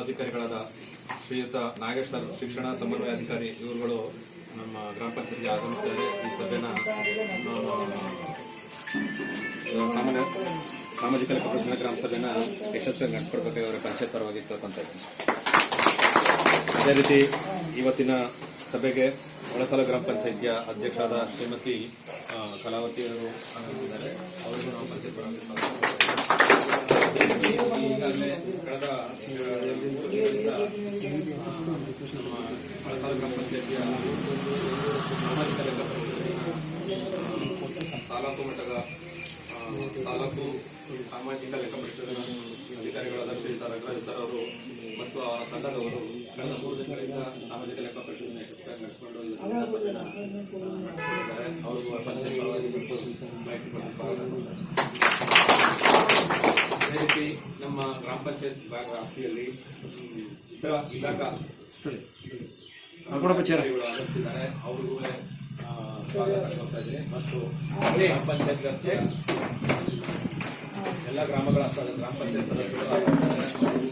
ಅಧಿಕಾರಿಗಳಾದ ಶ್ರೀಯುತ ನಾಗೇಶ್ ಸರ್, ಶಿಕ್ಷಣ ಸಮನ್ವಯ ಅಧಿಕಾರಿ, ಇವರುಗಳು ನಮ್ಮ ಗ್ರಾಮ ಪಂಚಾಯತ್ಗೆ ಆಗಮಿಸಿದ್ದಾರೆ ಈ ಸಭೆನ ಸಾಮಾನ್ಯ ಸಾಮಾಜಿಕ ಪ್ರಶ್ನೆ ಗ್ರಾಮ ಸಭೆನ ಯಶಸ್ವಿಯಾಗಿ ನಡೆಸ್ಕೊಡ್ಬೇಕು ಅವರ ಪಂಚಾಯತ್ ಪರವಾಗಿ ಕೇಳ್ಕೊಂತ ಅದೇ ರೀತಿ ಇವತ್ತಿನ ಸಭೆಗೆ ಒಳಸಾಲ ಗ್ರಾಮ ಪಂಚಾಯಿತಿಯ ಅಧ್ಯಕ್ಷರಾದ ಶ್ರೀಮತಿ ಕಲಾವತಿಯವರು ಆಗಮಿಸಿದ್ದಾರೆ ಅವರಿಗೂ ನಾವು ಪಂಚಾಯತ್ ಪರವಾಗಿ ಸ್ವಾಗತ. ಕಳೆದ ತಿಂಗಳಿಂದ ನಮ್ಮ ಪಂಚಾಯಿತಿಯ ಸಾಮಾಜಿಕ ಲೆಕ್ಕ ತಾಲೂಕು ಮಟ್ಟದ ತಾಲೂಕು ಸಾಮಾಜಿಕ ಲೆಕ್ಕ ಅಧಿಕಾರಿಗಳಾದ ಶ್ರೀ ಸರ್ ಅವರು ಮತ್ತು ಅವರ ತಂಡದವರು ಕಳೆದ ಮೂರು ದಿನಗಳಿಂದ ಸಾಮಾಜಿಕ ಲೆಕ್ಕ ಪರಿಶೋಧನೆ ಯಶಸ್ವಿಯಾಗಿ ನಡೆಸಿಕೊಂಡು ಅವ್ರಿಗೂ ಪಂಚಾಯತ್ ಮಾಹಿತಿ ನಮ್ಮ ಗ್ರಾಮ ಪಂಚಾಯತ್ ವಿಭಾಗ ವ್ಯಾಪ್ತಿಯಲ್ಲಿ ಇತರ ಇಲಾಖಾ ಅವರು ಆಗಮಿಸಿದ್ದಾರೆ ಅವ್ರಿಗೂ ಸ್ವಾಗತ ಕೊಡ್ತಾ ಇದ್ದೀನಿ. ಮತ್ತು ಗ್ರಾಮ ಪಂಚಾಯತ್ ವ್ಯಾಪ್ತಿಯ ಎಲ್ಲ ಗ್ರಾಮಗಳ ಗ್ರಾಮ ಪಂಚಾಯತ್ ಸದಸ್ಯರು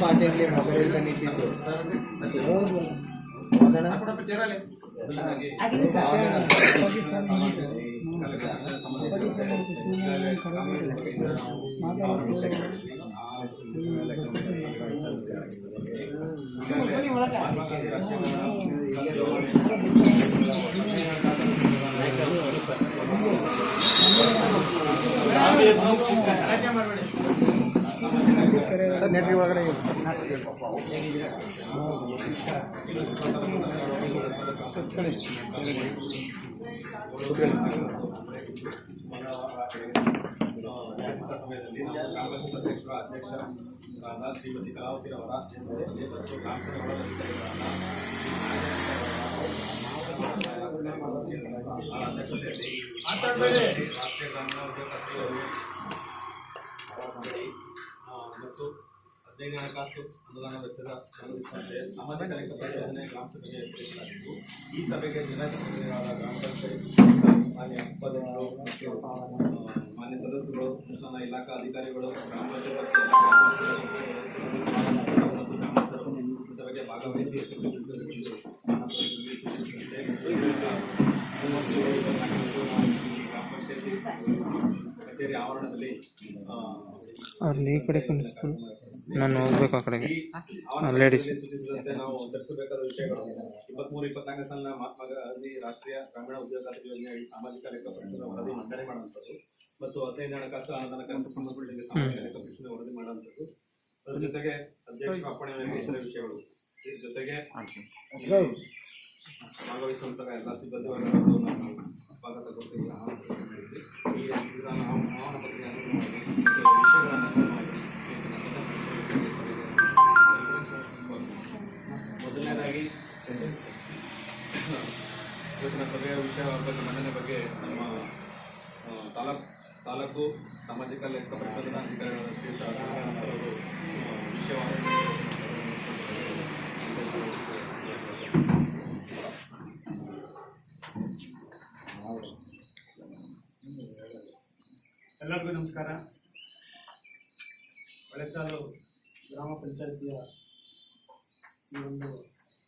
पार्टी के लिए मोबाइल का नीचे तो। अच्छा। Gracias, ಸಮಯದಲ್ಲಿ ಗ್ರಾಮ ಪಂಚಾಯತ್ ಅಧ್ಯಕ್ಷರ ಅಧ್ಯಕ್ಷರಾದ ಶ್ರೀಮತಿ ಕಲಾವತಿ ಅವರ ನೇತೃತ್ವದಲ್ಲಿ ಮತ್ತು ಗ್ರಾಮ ಪಂಚಾಯತ್ ಒಳಗಡೆ ಆ ಅಧ್ಯಕ್ಷತೆಯಲ್ಲಿ ರಾಷ್ಟ್ರೀಯ ಗ್ರಾಮೀಣ ಉದ್ಯೋಗ ಯೋಜನೆ ಆ, ಮತ್ತು ಹದಿನೈದು ಹಣಕಾಸು ಅನುದಾನ ವೆಚ್ಚದ ಸಂಬಂಧಿಸಿದಂತೆ ಸಂಸ್ಥೆ ಸಾಮಾಜಿಕ ಲೆಕ್ಕ ಪರಿಶೋಧನೆ ಗ್ರಾಮ ಸಭೆಗೆ ಸೇರಿಸಲಾಗಿತ್ತು ಈ ಸಭೆಗೆ ಜನಪ್ರತಿನಿಧಿಗಳಾದ ಪ್ರತಿನಿಧಿಗಳಾದ ಗ್ರಾಮ ಪಂಚಾಯತ್ ಮಾನ್ಯ ಆ, ಮಾನ್ಯ ಸದಸ್ಯರು ಶಿಕ್ಷಣ ಇಲಾಖಾ ಅಧಿಕಾರಿಗಳು ಗ್ರಾಮ ಪಂಚಾಯತ್ ಮತ್ತು ಗ್ರಾಮಸ್ಥರು ಸಭೆಗೆ ಭಾಗವಹಿಸಿ ಯಶಸ್ವಿಗೊಳಿಸಬೇಕೆಂದು ಕಚೇರಿ ಆವರಣದಲ್ಲಿ ಅಲ್ಲಿ ಈ ಕಡೆ ಕುಂಡಿಸ್ಕೊಂಡು ನಾನು ಹೋಗ್ಬೇಕು ಆ ಕಡೆಗೆ. ಲೇಡೀಸ್ ನಾವು ಧರಿಸಬೇಕಾದ ವಿಷಯಗಳು. ಇಪ್ಪತ್ಮೂರು ಇಪ್ಪತ್ನಾಲ್ಕು ಸಾಲಿನ ಮಹಾತ್ಮ ಗಾಂಧಿ ರಾಷ್ಟ್ರೀಯ ಗ್ರಾಮೀಣ ಉದ್ಯೋಗಾರ್ಥಿ ಯೋಜನೆ ಸಾಮಾಜಿಕ ಲೆಕ್ಕ ಪರಿಶೋಧನೆ ವರದಿ ಮಂಡನೆ ಮಾಡುವಂಥದ್ದು ಮತ್ತು ಹದಿನೈದು ಹಣಕಾಸು ಅನುದಾನ ಸಂಬಂಧಪಟ್ಟಿದ್ದ ಸಾಮಾಜಿಕ ಲೆಕ್ಕ ಪರಿಶೋಧನೆ ವರದಿ ಮಾಡುವಂಥದ್ದು. ಅದರ ಜೊತೆಗೆ ಅಧ್ಯಕ್ಷ ಅಪ್ಪಣೆ ಇತರ ವಿಷಯಗಳು. ಇದ್ರ ಜೊತೆಗೆ ಭಾಗವಹಿಸುವಂತಹ ಎಲ್ಲ ಸಿಬ್ಬಂದಿ ವರ್ಗಗಳು ಸ್ವಾಗತ ಕೊಡ್ತೀವಿ ಆಹ್ವಾನ ಮಾಡಿದ್ವಿ ಈ ಇದನ್ನ ನಾವು ಆಹ್ವಾನ ಪತ್ರಿಕೆ ಈ ವಿಷಯಗಳನ್ನು ಮೊದಲನೇದಾಗಿ, ಇವತ್ತಿನ ಸಭೆಯ ವಿಷಯ ಮಂಡನೆ ಬಗ್ಗೆ ನಮ್ಮ ತಾಲೂಕು ತಾಲೂಕು ಸಾಮಾಜಿಕ ಲೆಕ್ಕ ಪರಿಶೋಧನಾ ಅಧಿಕಾರಿಗಳ ಶ್ರೀಯುತ ವಿಷಯವನ್ನು ಎಲ್ಲರಿಗೂ ನಮಸ್ಕಾರ. ಹೊಳೆಸಾಲು ಗ್ರಾಮ ಪಂಚಾಯತಿಯ ಈ ಒಂದು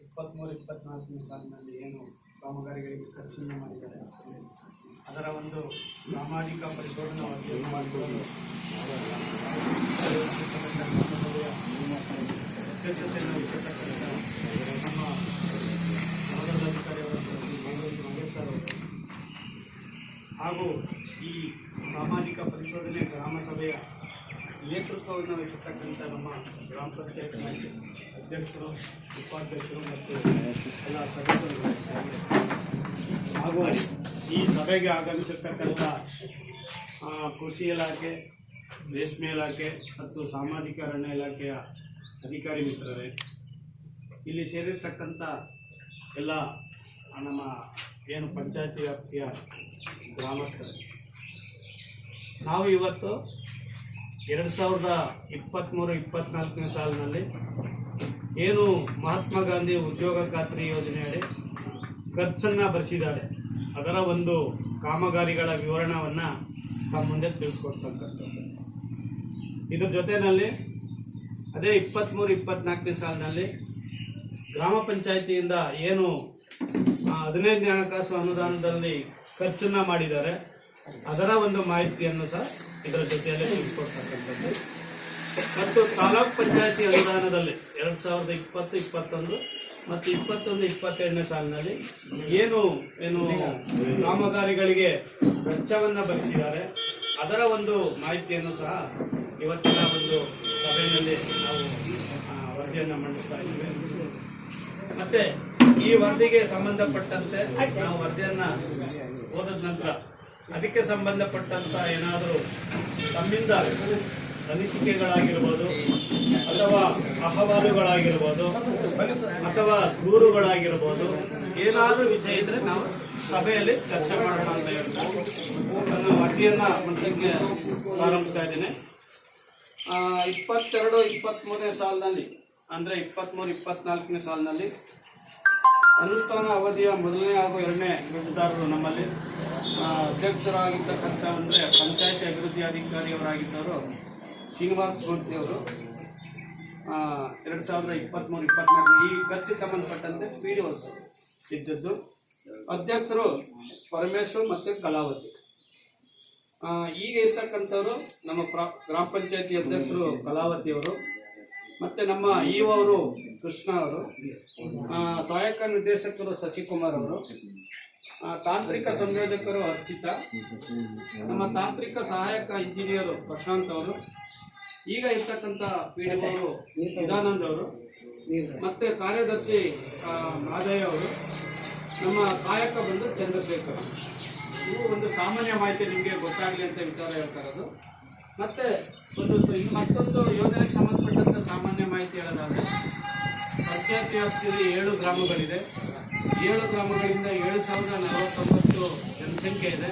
ಇಪ್ಪತ್ತ್ಮೂರು ಇಪ್ಪತ್ತ್ನಾಲ್ಕನೇ ಸಾಲಿನಲ್ಲಿ ಏನು ಕಾಮಗಾರಿಗಳಿಗೆ ಖರ್ಚನ್ನು ಮಾಡಿದ್ದಾರೆ. ಅದರ ಒಂದು ಸಾಮಾಜಿಕ ಪರಿಶೋಧನಾ ವರದಿಯನ್ನು ಗ್ರಾಮಸಭೆಯ ಅಧ್ಯಕ್ಷತೆಯನ್ನು ವಹಿಸಿರ್ತಕ್ಕಂಥ ನಮ್ಮ ನಗರದ ಅಧಿಕಾರಿಯವರಾದ ಶ್ರೀ ಮಂಗಳೂರು ನಾಗೇಶ್ ಸರ್ ಅವರು ಹಾಗೂ ಈ ಪರಿಶೋಧನೆ ಗ್ರಾಮ ಸಭೆಯ ನೇತೃತ್ವವನ್ನು ವಹಿಸತಕ್ಕಂಥ ನಮ್ಮ ಗ್ರಾಮ ಪಂಚಾಯತ್ ಅಧ್ಯಕ್ಷರು, ಉಪಾಧ್ಯಕ್ಷರು ಮತ್ತು ಎಲ್ಲ ಸದಸ್ಯರು ಹಾಗೂ ಈ ಸಭೆಗೆ ಆಗಮಿಸಿರ್ತಕ್ಕಂಥ ಕೃಷಿ ಇಲಾಖೆ ರೇಷ್ಮೆ ಇಲಾಖೆ ಮತ್ತು ಸಾಮಾಜಿಕ ಅರಣ್ಯ ಇಲಾಖೆಯ ಅಧಿಕಾರಿ ಮಿತ್ರರೇ, ಇಲ್ಲಿ ಸೇರಿರ್ತಕ್ಕಂಥ ಎಲ್ಲ ನಮ್ಮ ಏನು ಪಂಚಾಯತ್ ವ್ಯಾಪ್ತಿಯ ಗ್ರಾಮಸ್ಥರು ನಾವು ಇವತ್ತು ಎರಡು ಸಾವಿರದ ಇಪ್ಪತ್ತ್ಮೂರು ಇಪ್ಪತ್ತ್ನಾಲ್ಕನೇ ಸಾಲಿನಲ್ಲಿ ಏನು ಮಹಾತ್ಮ ಗಾಂಧಿ ಉದ್ಯೋಗ ಖಾತ್ರಿ ಯೋಜನೆಯಡಿ ಖರ್ಚನ್ನು ಭರಿಸಿದ್ದಾರೆ ಅದರ ಒಂದು ಕಾಮಗಾರಿಗಳ ವಿವರಣವನ್ನು ನಮ್ಮ ಮುಂದೆ ತಿಳಿಸ್ಕೊಡ್ತಕ್ಕಂಥದ್ದು. ಇದ್ರ ಜೊತೆಯಲ್ಲಿ ಅದೇ ಇಪ್ಪತ್ತ್ಮೂರು ಇಪ್ಪತ್ತ್ನಾಲ್ಕನೇ ಸಾಲಿನಲ್ಲಿ ಗ್ರಾಮ ಪಂಚಾಯಿತಿಯಿಂದ ಏನು ಹದಿನೈದನೇ ಹಣಕಾಸು ಅನುದಾನದಲ್ಲಿ ಖರ್ಚನ್ನು ಮಾಡಿದ್ದಾರೆ. ಅದರ ಒಂದು ಮಾಹಿತಿಯನ್ನು ಸಹ ಇದರ ಜೊತೆಯಲ್ಲಿ ತಿಳಿಸ್ಕೊಡ್ತಕ್ಕಂಥದ್ದು. ಮತ್ತು ತಾಲೂಕ್ ಪಂಚಾಯತಿ ಅನುದಾನದಲ್ಲಿ ಎರಡು ಸಾವಿರದ ಇಪ್ಪತ್ತು, ಇಪ್ಪತ್ತೊಂದು ಮತ್ತು ಇಪ್ಪತ್ತೊಂದು ಇಪ್ಪತ್ತೆರಡನೇ ಸಾಲಿನಲ್ಲಿ ಏನು ಏನು ಕಾಮಗಾರಿಗಳಿಗೆ ವೆಚ್ಚವನ್ನು ಭರಿಸಿದ್ದಾರೆ ಅದರ ಒಂದು ಮಾಹಿತಿಯನ್ನು ಸಹ ಇವತ್ತಿನ ಒಂದು ಸಭೆಯಲ್ಲಿ ನಾವು ವರದಿಯನ್ನು ಮಂಡಿಸ್ತಾ ಇದ್ದೇವೆ. ಮತ್ತೆ ಈ ವರದಿಗೆ ಸಂಬಂಧಪಟ್ಟಂತೆ ನಾವು ವರದಿಯನ್ನ ಓದಿದ ನಂತರ ಅದಕ್ಕೆ ಸಂಬಂಧಪಟ್ಟಂತ ಏನಾದರೂ ತಮ್ಮಿಂದ ಅನಿಸಿಕೆಗಳಾಗಿರ್ಬೋದು, ಅಥವಾ ಅಹವಾಲುಗಳಾಗಿರ್ಬೋದು, ಅಥವಾ ದೂರುಗಳಾಗಿರ್ಬೋದು, ಏನಾದರೂ ವಿಷಯ ಇದ್ರೆ ನಾವು ಸಭೆಯಲ್ಲಿ ಚರ್ಚೆ ಮಾಡೋಣ ಅಂತ ಹೇಳ್ತಾರೆ ನನ್ನ ವರದಿಯನ್ನ ಮನಸ್ಸಿಗೆ ಪ್ರಾರಂಭಿಸ್ತಾ ಇದ್ದೀನಿ. ಇಪ್ಪತ್ತೆರಡು, ಇಪ್ಪತ್ತ್ಮೂರನೇ ಸಾಲಿನಲ್ಲಿ, ಅಂದರೆ ಇಪ್ಪತ್ತ್ಮೂರು ಇಪ್ಪತ್ನಾಲ್ಕನೇ ಸಾಲಿನಲ್ಲಿ ಅನುಷ್ಠಾನ ಅವಧಿಯ ಮೊದಲನೇ ಹಾಗೂ ಎರಡನೇ ಗುತ್ತಿದಾರರು ನಮ್ಮಲ್ಲಿ ಅಧ್ಯಕ್ಷರಾಗಿರ್ತಕ್ಕಂಥ ಅಂದರೆ ಪಂಚಾಯತಿ ಅಭಿವೃದ್ಧಿ ಅಧಿಕಾರಿಯವರಾಗಿದ್ದವರು ಶ್ರೀನಿವಾಸ್ ಮೂರ್ತಿ ಅವರು. ಎರಡು ಸಾವಿರದ ಇಪ್ಪತ್ತ್ಮೂರು ಇಪ್ಪತ್ನಾಲ್ಕು ಈ ಖರ್ಚಿಗೆ ಸಂಬಂಧಪಟ್ಟಂತೆ ಪಿ ಡಿ ಓಸ್ ಇದ್ದದ್ದು. ಅಧ್ಯಕ್ಷರು ಪರಮೇಶ್ವರ್ ಮತ್ತು ಕಲಾವತಿ. ಈಗ ಇರ್ತಕ್ಕಂಥವರು ನಮ್ಮ ಪ್ರಾ, ಗ್ರಾಮ ಪಂಚಾಯತಿ ಅಧ್ಯಕ್ಷರು ಕಲಾವತಿ ಅವರು. ಮತ್ತೆ ನಮ್ಮ ಈ ಅವರು ಕೃಷ್ಣ ಅವರು ಸಹಾಯಕ ನಿರ್ದೇಶಕರು ಶಶಿಕುಮಾರ್ ಅವರು ತಾಂತ್ರಿಕ ಸಂಯೋಜಕರು ಹರ್ಷಿತಾ, ನಮ್ಮ ತಾಂತ್ರಿಕ ಸಹಾಯಕ ಇಂಜಿನಿಯರ್ ಪ್ರಶಾಂತ್ ಅವರು, ಈಗ ಇರ್ತಕ್ಕಂಥ ಅವರು ಚಿದಾನಂದ್ ಅವರು, ಮತ್ತೆ ಕಾರ್ಯದರ್ಶಿ ಮಾದಯ್ಯ ಅವರು, ನಮ್ಮ ಸಹಾಯಕ ಬಂದು ಚಂದ್ರಶೇಖರ್ ಇವು ಒಂದು ಸಾಮಾನ್ಯ ಮಾಹಿತಿ ನಿಮಗೆ ಗೊತ್ತಾಗಲಿ ಅಂತ ವಿಚಾರ ಹೇಳ್ತಾ ಇರೋದು. ಮತ್ತೆ ಒಂದು ಮತ್ತೊಂದು ಯೋಜನೆಗೆ ಸಂಬಂಧಪಟ್ಟಂತ ಸಾಮಾನ್ಯ ಮಾಹಿತಿ ಹೇಳೋದಾದ್ರೆ ಪಂಚಾಯತ್ ವ್ಯಾಪ್ತಿಯಲ್ಲಿ ಏಳು ಗ್ರಾಮಗಳಿದೆ. ಏಳು ಗ್ರಾಮಗಳಿಂದ ಏಳು ಸಾವಿರದ ನಲವತ್ತೊಂಬತ್ತು ಜನಸಂಖ್ಯೆ ಇದೆ.